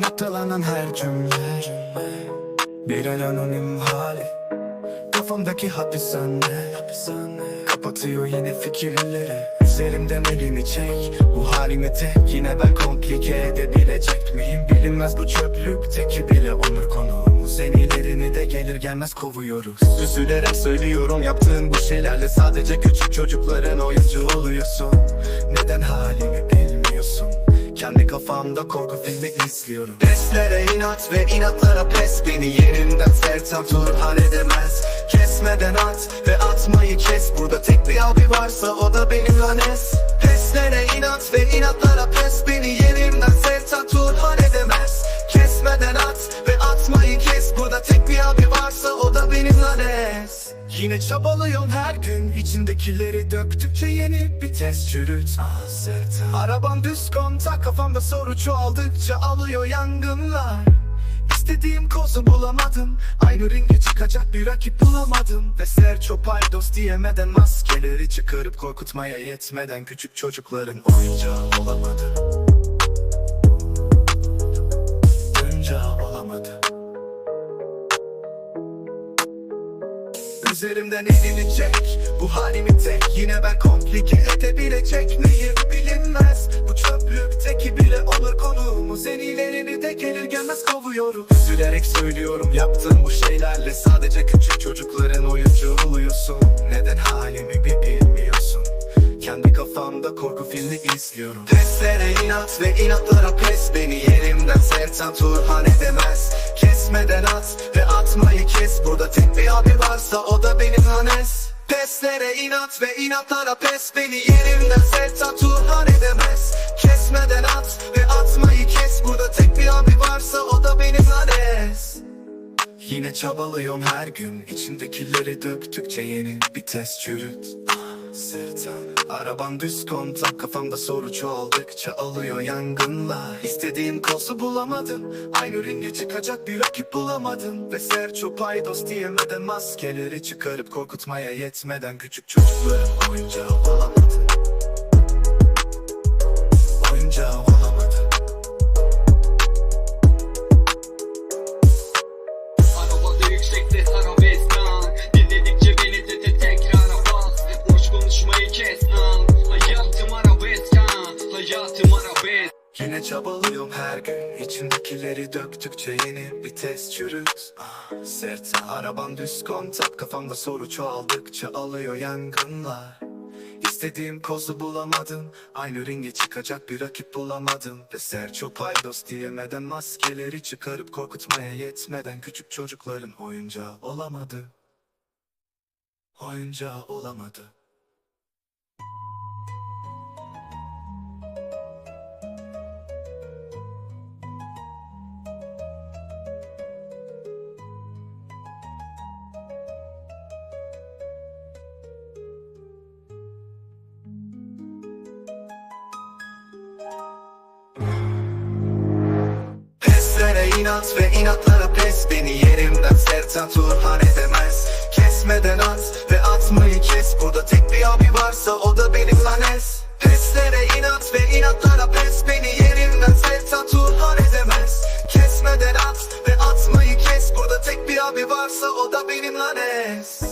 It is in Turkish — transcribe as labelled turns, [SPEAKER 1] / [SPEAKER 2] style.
[SPEAKER 1] Noktalanan her cümle Bir el anonim hali. Kafamdaki hapishane Kapatıyor yine fikirleri. Üzerimden elini çek. Bu halimi tek. Yine ben komplike edebilecek miyim? Bilinmez bu çöplükteki bile onur konuğumuz. En ilerini de gelir gelmez kovuyoruz. Üzülerek söylüyorum yaptığın bu şeylerle Sadece küçük çocukların oyuncu oluyorsun. Neden halimi bilmiyorsun kendi kafamda korku filmi izliyorum. Peslere inat ve inatlara pes. Beni yerimden sertan turhan edemez Kesmeden at ve atmayı kes. Burada tek bir abi varsa o da benim lanes Peslere inat ve inatlara pes. Beni yerimden sertan turhan edemez Kesmeden at ve Yine çabalıyorum her gün. İçindekileri döktükçe yeni bir test çürüt. Arabam düz kontak kafamda soru çoğaldıkça alıyor yangınlar. İstediğim kozu bulamadım. Aynı ringe çıkacak bir rakip bulamadım. Ve Sergio Paydos diyemeden Maskeleri çıkarıp korkutmaya yetmeden Küçük çocukların oyuncağı olamadı. Oyuncağı Üzerimden elini çek. Bu halimi tek. Yine ben komplike. Edebilecek miyim bilinmez. Bu çöplükteki bile olur konuğumuz. En ilerini de gelir gelmez kovuyorum. Üzülerek söylüyorum. Yaptığım bu şeylerle Sadece küçük çocukların oyuncu oluyorsun. Neden halimi bir bilmiyorsun? Kendi kafamda korku filmi izliyorum. Peslere inat ve inatlara pes. Beni yerimden sertan turhan edemez. Kesmeden at ve atmayı kes. Burada tek bir abi varsa o da benim Hanes. Peslere inat ve inatlara pes. Beni yerimden sertan turhan edemez. Kesmeden at ve atmayı kes. Burada tek bir abi varsa o da benim Hanes. Yine çabalıyorum her gün. İçindekileri döktükçe yeni bir test çürüt Sertan Araban düz kontak kafamda soru çoğaldıkça alıyor yangınlar. İstediğim kozu bulamadım Aynı ringe çıkacak bir rakip bulamadım. Ve Sergio Paydos diyemeden maskeleri çıkarıp korkutmaya yetmeden Küçük çocukların oyuncağı olamadı Oyuncağı olamadı
[SPEAKER 2] Arabada yüksekte Hayatım arabesk
[SPEAKER 1] Yine çabalıyorum her gün. İçindekileri döktükçe yeni bir test çürüt ah, Sert araban düz kontak. Kafamda soru çoğaldıkça alıyor yangınlar. İstediğim kozu bulamadım. Aynı ringe çıkacak bir rakip bulamadım. Ve Sergio Paydos diyemeden Maskeleri çıkarıp korkutmaya yetmeden Küçük çocukların oyuncağı olamadı. Oyuncağı olamadı inat ve inatlara pes. Beni yerimden sertan turhan edemez. Kesmeden at ve atmayı kes. Burada tek bir abi varsa o da benim lanes Peslere inat ve inatlara pes. Beni yerimden sertan turhan edemez. Kesmeden at ve atmayı kes. Burada tek bir abi varsa o da benim lanes